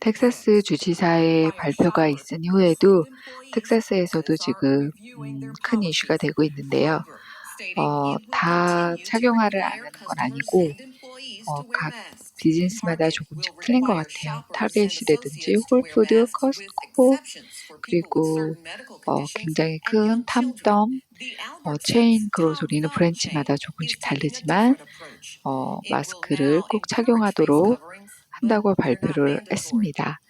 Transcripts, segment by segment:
텍사스 주지사의 발표가 있은 이후에도 텍사스에서도 지금 음, 큰 이슈가 되고 있는데요. 어, 다 착용화를 안 하는 건 아니고 어, 각 비즈니스마다 조금씩 틀린 것 같아요. 타겟이라든지 홀푸드, 커스코 그리고 어, 굉장히 큰 탐덤 어, 체인 그로소리는 브랜치마다 조금씩 다르지만 어, 마스크를 꼭 착용하도록 한다고 발표를 했습니다.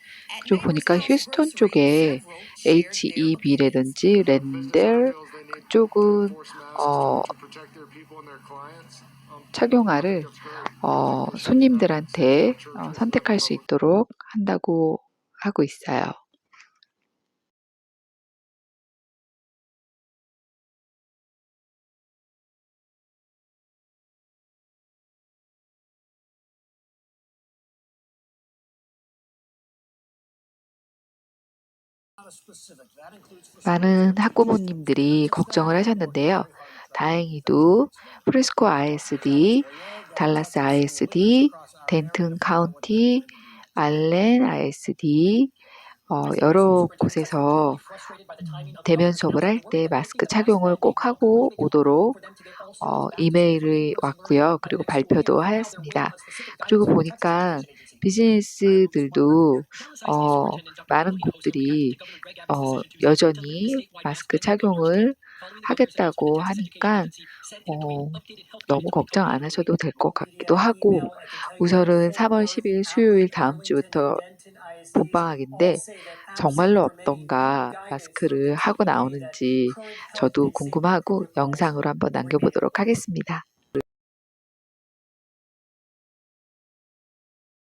그리고 보니까 휴스톤 쪽에 HEB라든지 랜델 그쪽은 어, 착용화를 어, 손님들한테 어, 선택할 수 있도록 한다고 하고 있어요. 많은 학부모님들이 걱정을 하셨는데요. 다행히도 프리스코 ISD, 달라스 ISD, 덴튼 카운티, 알렌 ISD, 어, 여러 곳에서 대면 수업을 할 때 마스크 착용을 꼭 하고 오도록 어, 이메일이 왔고요. 그리고 발표도 하였습니다. 그리고 보니까 비즈니스들도 어, 많은 곳들이 어, 여전히 마스크 착용을 하겠다고 하니까 어, 너무 걱정 안 하셔도 될 것 같기도 하고 우선은 3월 10일 수요일 다음 주부터 봄방학인데 정말로 어떤가 마스크를 하고 나오는지 저도 궁금하고 영상으로 한번 남겨보도록 하겠습니다.